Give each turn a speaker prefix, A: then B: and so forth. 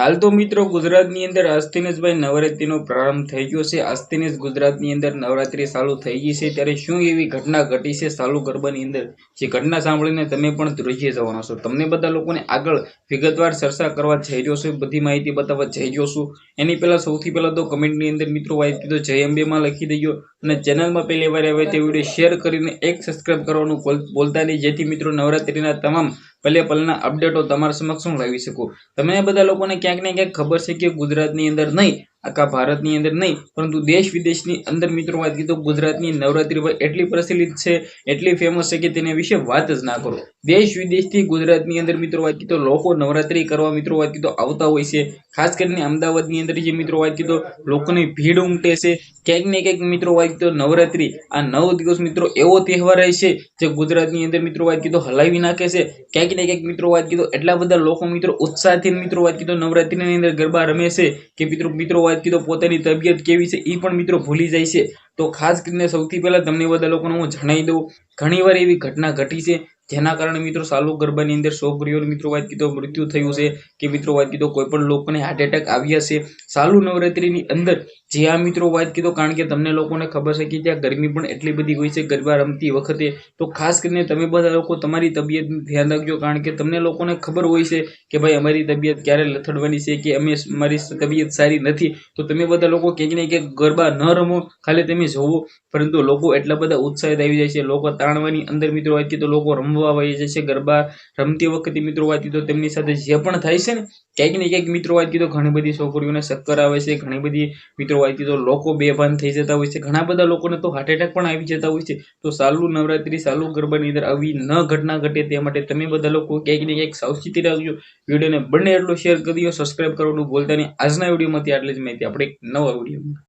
A: હાલ તો મિત્રો ગુજરાતની અંદર અસ્થિનેશભાઈ નવરાત્રિનો પ્રારંભ થઈ ગયો છે. અસ્થિનેશ ગુજરાતની અંદર નવરાત્રિ ચાલુ થઈ ગઈ છે. ત્યારે શું એવી ઘટના ઘટી છે ચાલુ ગરબાની અંદર? જે ઘટના સાંભળીને તમે પણ ધ્રુજી જવાના છો. તમને બધા લોકોને આગળ વિગતવાર ચર્ચા કરવા જઈ રહ્યો છું. બધી માહિતી બતાવવા જઈ રહ્યો છું. એની પહેલા સૌથી પહેલા તો કમેન્ટની અંદર મિત્રો વાઇટ કીધો, જય અંબેમાં લખી દઈયો અને ચેનલમાં પહેલી વાર આવે તે વીડિયો શેર કરીને એક સબસ્ક્રાઈબ કરવાનું બોલતા નહીં. જેથી મિત્રો નવરાત્રીના તમામ પલે પલના અપડેટો તમારા સમક્ષ હું લાવી શકું. તમે બધા લોકોને ક્યાંક ને ક્યાંક ખબર છે કે ગુજરાતની અંદર નહીં આખા ભારતની અંદર નહીં, પરંતુ દેશ વિદેશની અંદર મિત્રો વાત કીધું ગુજરાતની નવરાત્રી ભાઈ એટલી પ્રચલિત છે, એટલી ફેમસ છે કે તેના વિશે વાત જ ના કરો. દેશ વિદેશથી ગુજરાતની અંદર મિત્રો વાત કીધું લોકો નવરાત્રી કરવા મિત્રો વાત કીધું આવતા હોય છે. ખાસ કરીને અમદાવાદની અંદર જે મિત્રો વાત કીધું લોકોની ભીડ ઉમટે છે. ક્યાંક ને ક્યાંક મિત્રો વાત કીધો નવરાત્રી, આ નવ દિવસ મિત્રો એવો તહેવાર છે જે ગુજરાતની અંદર મિત્રો વાત કીધો હલાવી નાખે છે. ક્યાંક ને ક્યાંક મિત્રો વાત કીધો એટલા બધા લોકો મિત્રો ઉત્સાહથી મિત્રો વાત કીધો નવરાત્રીની અંદર ગરબા રમે છે કે મિત્રો મિત્રો વાત કીધું, પોતાની તબિયત કેવી છે એ પણ મિત્રો ભૂલી જાય છે. તો ખાસ કરીને સૌથી પહેલા તમને બધા લોકોને હું જણાવી દઉં. ઘણીવાર એવી ઘટના ઘટી છે જેના કારણે મિત્રો સાલુ ગરબાની અંદર છોકરીઓને મિત્રો વાત કીધો મૃત્યુ થયું છે કે મિત્રો વાત કીધો કોઈ પણ લોકોને હાર્ટ એટેક આવ્યા છે. સાલુ નવરાત્રીની અંદર જે આ મિત્રો વાત કીધો કારણ કે તમને લોકોને ખબર છે કે ત્યાં ગરમી પણ એટલી બધી હોય છે, ગરબા રમતી વખતે. તો ખાસ કરીને તમે બધા લોકો તમારી તબિયતનું ધ્યાન રાખજો, કારણ કે તમને લોકોને ખબર હોય છે કે ભાઈ અમારી તબિયત ક્યારે લથડવાની છે કે અમે મારી તબિયત સારી નથી. તો તમે બધા લોકો ક્યાંક ને ક્યાંક ગરબા ન રમો, ખાલી તમે જોવો. પરંતુ લોકો એટલા બધા ઉત્સાહિત આવી જાય છે. લોકો તાણવાની અંદર મિત્રો વાત કીધો લોકો રમવા આવી જાય છે ગરબા રમતી વખતે મિત્રો વાત કીધું તેમની સાથે જે પણ થાય છે ને, ક્યાંક ને ક્યાંક મિત્રો વાત કીધું ઘણી બધી છોકરીઓને ચક્કર આવે છે, ઘણી બધી મિત્રો વાત કીધું લોકો બેભાન થઈ જતા હોય છે, ઘણા બધા લોકોને તો હાર્ટ એટેક પણ આવી જતા હોય છે. તો સાલું નવરાત્રી, સાલું ગરબાની અંદર આવી ન ઘટના ઘટે તે માટે તમે બધા લોકો ક્યાંક ને ક્યાંક સાવચેતી રાખજો. વિડીયોને બંને એટલો શેર કરી દો સબસ્ક્રાઈબ કરવાનું ભૂલતા નહીં. આજના વિડીયોમાંથી આટલી જ માહિતી. આપણે એક નવા વિડીયોમાં